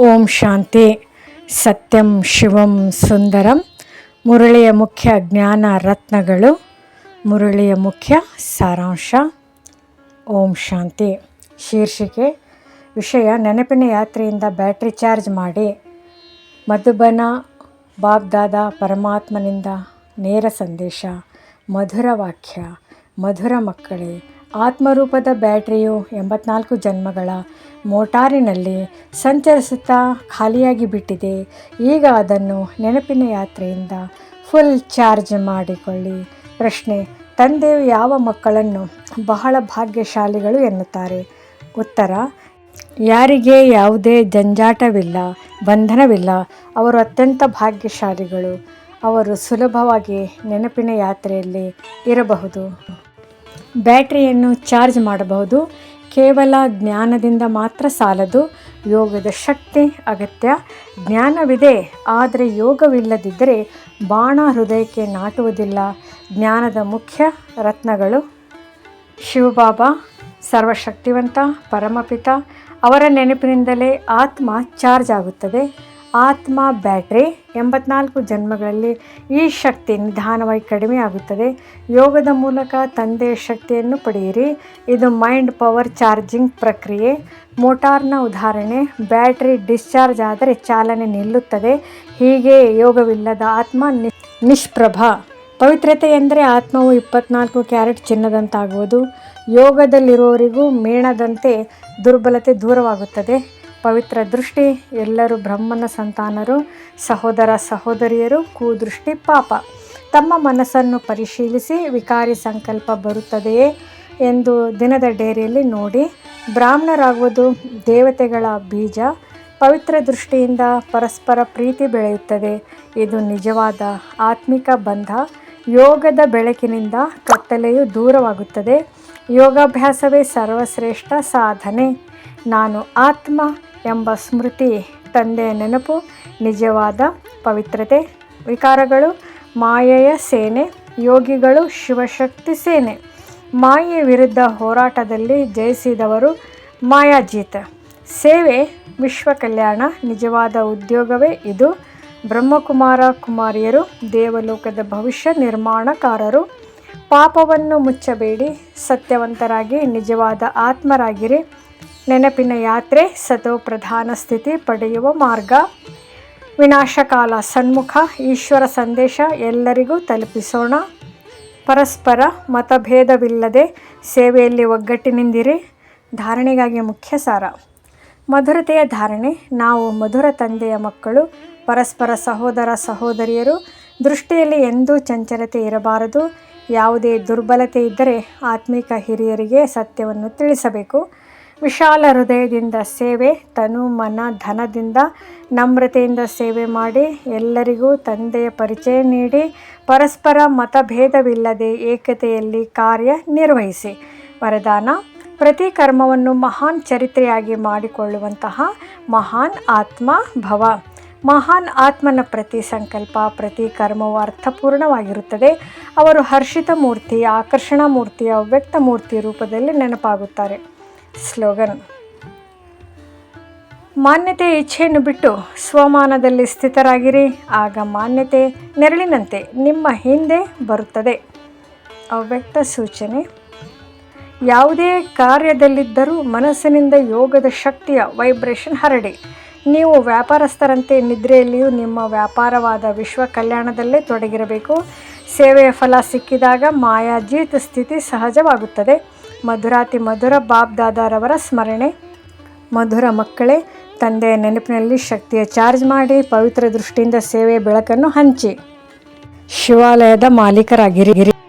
ಓಂ ಶಾಂತಿ. ಸತ್ಯಂ ಶಿವಂ ಸುಂದರಂ. ಮುರಳಿಯ ಮುಖ್ಯ ಜ್ಞಾನ ರತ್ನಗಳು. ಮುರಳಿಯ ಮುಖ್ಯ ಸಾರಾಂಶ. ಓಂ ಶಾಂತಿ. ಶೀರ್ಷಿಕೆ, ವಿಷಯ ನೆನಪಿನ ಯಾತ್ರೆಯಿಂದ ಬ್ಯಾಟ್ರಿ ಚಾರ್ಜ್ ಮಾಡಿ. ಮಧುಬನ, ಬಾಬ್ದಾದ ಪರಮಾತ್ಮನಿಂದ ನೇರ ಸಂದೇಶ. ಮಧುರ ವಾಕ್ಯ, ಮಧುರ ಮಕ್ಕಳೇ ಆತ್ಮರೂಪದ ಬ್ಯಾಟ್ರಿಯು ಎಂಬತ್ನಾಲ್ಕು ಜನ್ಮಗಳ ಮೋಟಾರಿನಲ್ಲಿ ಸಂಚರಿಸುತ್ತಾ ಖಾಲಿಯಾಗಿ ಬಿಟ್ಟಿದೆ. ಈಗ ಅದನ್ನು ನೆನಪಿನ ಯಾತ್ರೆಯಿಂದ ಫುಲ್ ಚಾರ್ಜ್ ಮಾಡಿಕೊಳ್ಳಿ. ಪ್ರಶ್ನೆ, ತಂದೆಯು ಯಾವ ಮಕ್ಕಳನ್ನು ಬಹಳ ಭಾಗ್ಯಶಾಲಿಗಳು ಎನ್ನುತ್ತಾರೆ? ಉತ್ತರ, ಯಾರಿಗೆ ಯಾವುದೇ ಜಂಜಾಟವಿಲ್ಲ, ಬಂಧನವಿಲ್ಲ, ಅವರು ಅತ್ಯಂತ ಭಾಗ್ಯಶಾಲಿಗಳು. ಅವರು ಸುಲಭವಾಗಿ ನೆನಪಿನ ಯಾತ್ರೆಯಲ್ಲಿ ಇರಬಹುದು. ಬ್ಯಾಟ್ರಿಯನ್ನು ಚಾರ್ಜ್ ಮಾಡಬಹುದು. ಕೇವಲ ಜ್ಞಾನದಿಂದ ಮಾತ್ರ ಸಾಲದು. ಯೋಗದ ಶಕ್ತಿ ಅಗತ್ಯ. ಜ್ಞಾನವಿದೆ, ಆದರೆ ಯೋಗವಿಲ್ಲದಿದ್ದರೆ ಬಾಣ ಹೃದಯಕ್ಕೆ ನಾಟುವುದಿಲ್ಲ. ಜ್ಞಾನದ ಮುಖ್ಯ ರತ್ನಗಳು ಶಿವಬಾಬಾ, ಸರ್ವಶಕ್ತಿವಂತ, ಪರಮಪಿತ. ಅವರ ನೆನಪಿನಿಂದಲೇ ಆತ್ಮ ಚಾರ್ಜ್ ಆಗುತ್ತದೆ. ಆತ್ಮ ಬ್ಯಾಟ್ರಿ ಎಂಬತ್ನಾಲ್ಕು ಜನ್ಮಗಳಲ್ಲಿ ಈ ಶಕ್ತಿ ನಿಧಾನವಾಗಿ ಕಡಿಮೆ ಆಗುತ್ತದೆ. ಯೋಗದ ಮೂಲಕ ತಂದೆಯ ಶಕ್ತಿಯನ್ನು ಪಡೆಯಿರಿ. ಇದು ಮೈಂಡ್ ಪವರ್ ಚಾರ್ಜಿಂಗ್ ಪ್ರಕ್ರಿಯೆ. ಮೋಟಾರ್ನ ಉದಾಹರಣೆ, ಬ್ಯಾಟ್ರಿ ಡಿಸ್ಚಾರ್ಜ್ ಆದರೆ ಚಾಲನೆ ನಿಲ್ಲುತ್ತದೆ. ಹೀಗೆ ಯೋಗವಿಲ್ಲದ ಆತ್ಮ ನಿಷ್ಪ್ರಭ. ಪವಿತ್ರತೆ ಎಂದರೆ ಆತ್ಮವು ಇಪ್ಪತ್ನಾಲ್ಕು ಕ್ಯಾರೆಟ್ ಚಿನ್ನದಂತಾಗುವುದು. ಯೋಗದಲ್ಲಿರುವವರಿಗೂ ಮೇಣದಂತೆ ದುರ್ಬಲತೆ ದೂರವಾಗುತ್ತದೆ. ಪವಿತ್ರ ದೃಷ್ಟಿ, ಎಲ್ಲರೂ ಬ್ರಹ್ಮನ ಸಂತಾನರು, ಸಹೋದರ ಸಹೋದರಿಯರು, ಕೂದೃಷ್ಟಿ ಪಾಪ. ತಮ್ಮ ಮನಸ್ಸನ್ನು ಪರಿಶೀಲಿಸಿ ವಿಕಾರಿ ಸಂಕಲ್ಪ ಬರುತ್ತದೆಯೇ ಎಂದು ದಿನದ ಡೇರಿಯಲ್ಲಿ ನೋಡಿ, ಬ್ರಾಹ್ಮಣರಾಗುವುದು ದೇವತೆಗಳ ಬೀಜ, ಪವಿತ್ರ ದೃಷ್ಟಿಯಿಂದ ಪರಸ್ಪರ ಪ್ರೀತಿ ಬೆಳೆಯುತ್ತದೆ. ಇದು ನಿಜವಾದ ಆತ್ಮಿಕ ಬಂಧ. ಯೋಗದ ಬೆಳಕಿನಿಂದ ಕತ್ತಲೆಯು ದೂರವಾಗುತ್ತದೆ. ಯೋಗಾಭ್ಯಾಸವೇ ಸರ್ವಶ್ರೇಷ್ಠ ಸಾಧನೆ. ನಾನು ಆತ್ಮ ಎಂಬ ಸ್ಮೃತಿ ತಂದೆಯ ನೆನಪು, ನಿಜವಾದ ಪವಿತ್ರತೆ, ವಿಕಾರಗಳು, ಮಾಯೆಯ ಸೇನೆ, ಯೋಗಿಗಳು ಶಿವಶಕ್ತಿ ಸೇನೆ. ಮಾಯೆಯ ವಿರುದ್ಧ ಹೋರಾಟದಲ್ಲಿ ಜಯಿಸಿದವರು ಮಾಯಾಜೀತ. ಸೇವೆ, ವಿಶ್ವ ಕಲ್ಯಾಣ, ನಿಜವಾದ ಉದ್ಯೋಗವೇ ಇದು. ಬ್ರಹ್ಮಕುಮಾರ ಕುಮಾರಿಯರು, ದೇವಲೋಕದ ಭವಿಷ್ಯ ನಿರ್ಮಾಣಕಾರರು. ಪಾಪವನ್ನು ಮುಚ್ಚಬೇಡಿ, ಸತ್ಯವಂತರಾಗಿ, ನಿಜವಾದ ಆತ್ಮರಾಗಿರಿ. ನೆನಪಿನ ಯಾತ್ರೆ ಸತೋ ಪ್ರಧಾನ ಸ್ಥಿತಿ ಪಡೆಯುವ ಮಾರ್ಗ. ವಿನಾಶಕಾಲ ಸನ್ಮುಖ ಈಶ್ವರ ಸಂದೇಶ ಎಲ್ಲರಿಗೂ ತಲುಪಿಸೋಣ. ಪರಸ್ಪರ ಮತಭೇದವಿಲ್ಲದೆ ಸೇವೆಯಲ್ಲಿ ಒಗ್ಗಟ್ಟಿನಿಂದಿರಿ ಧಾರಣೆಗಾಗಿ ಮುಖ್ಯ ಸಾರ. ಮಧುರತೆಯ ಧಾರಣೆ. ನಾವು ಮಧುರ ತಂದೆಯ ಮಕ್ಕಳು, ಪರಸ್ಪರ ಸಹೋದರ ಸಹೋದರಿಯರು. ದೃಷ್ಟಿಯಲ್ಲಿ ಎಂದೂ ಚಂಚಲತೆ ಇರಬಾರದು. ಯಾವುದೇ ದುರ್ಬಲತೆ ಇದ್ದರೆ ಆತ್ಮಿಕ ಹಿರಿಯರಿಗೆ ಸತ್ಯವನ್ನು ತಿಳಿಸಬೇಕು. ವಿಶಾಲ ಹೃದಯದಿಂದ ಸೇವೆ, ತನು ಮನ ಧನದಿಂದ ನಮ್ರತೆಯಿಂದ ಸೇವೆ ಮಾಡಿ ಎಲ್ಲರಿಗೂ ತಂದೆಯ ಪರಿಚಯ ನೀಡಿ ಪರಸ್ಪರ ಮತಭೇದವಿಲ್ಲದೆ ಏಕತೆಯಲ್ಲಿ ಕಾರ್ಯ ನಿರ್ವಹಿಸಿ. ವರದಾನ, ಪ್ರತಿ ಕರ್ಮವನ್ನು ಮಹಾನ್ ಚರಿತ್ರೆಯಾಗಿ ಮಾಡಿಕೊಳ್ಳುವಂತಹ ಮಹಾನ್ ಆತ್ಮ ಭವ. ಮಹಾನ್ ಆತ್ಮನ ಪ್ರತಿ ಸಂಕಲ್ಪ, ಪ್ರತಿ ಕರ್ಮವು ಅರ್ಥಪೂರ್ಣವಾಗಿರುತ್ತದೆ. ಅವರು ಹರ್ಷಿತ ಮೂರ್ತಿ, ಆಕರ್ಷಣಾ ಮೂರ್ತಿಯ ಅವ್ಯಕ್ತ ಮೂರ್ತಿ ರೂಪದಲ್ಲಿ ನೆನಪಾಗುತ್ತಾರೆ. ಸ್ಲೋಗನ್. ಮಾನ್ಯತೆ ಇಚ್ಛೆಯನ್ನು ಬಿಟ್ಟು ಸ್ವಮಾನದಲ್ಲಿ ಸ್ಥಿತರಾಗಿರಿ, ಆಗ ಮಾನ್ಯತೆ ನೆರಳಿನಂತೆ ನಿಮ್ಮ ಹಿಂದೆ ಬರುತ್ತದೆ. ಅವ್ಯಕ್ತ ಸೂಚನೆ. ಯಾವುದೇ ಕಾರ್ಯದಲ್ಲಿದ್ದರೂ ಮನಸ್ಸಿನಿಂದ ಯೋಗದ ಶಕ್ತಿಯ ವೈಬ್ರೇಷನ್ ಹರಡಿ. ನೀವು ವ್ಯಾಪಾರಸ್ಥರಂತೆ ನಿದ್ರೆಯಲ್ಲಿಯೂ ನಿಮ್ಮ ವ್ಯಾಪಾರವಾದ ವಿಶ್ವ ಕಲ್ಯಾಣದಲ್ಲೇ ತೊಡಗಿರಬೇಕು. ಸೇವೆಯ ಫಲ ಸಿಕ್ಕಿದಾಗ ಮಾಯಾಜೀತ ಸ್ಥಿತಿ ಸಹಜವಾಗುತ್ತದೆ. ಮಧುರಾತಿ ಮಧುರ ಬಾಬ್ ದಾದಾರವರ ಸ್ಮರಣೆ. ಮಧುರ ಮಕ್ಕಳೇ, ತಂದೆಯ ನೆನಪಿನಲ್ಲಿ ಶಕ್ತಿಯ ಚಾರ್ಜ್ ಮಾಡಿ ಪವಿತ್ರ ದೃಷ್ಟಿಯಿಂದ ಸೇವೆಯ ಬೆಳಕನ್ನು ಹಂಚಿ. ಶಿವಾಲಯದ ಮಾಲೀಕರಾಗಿರಿ.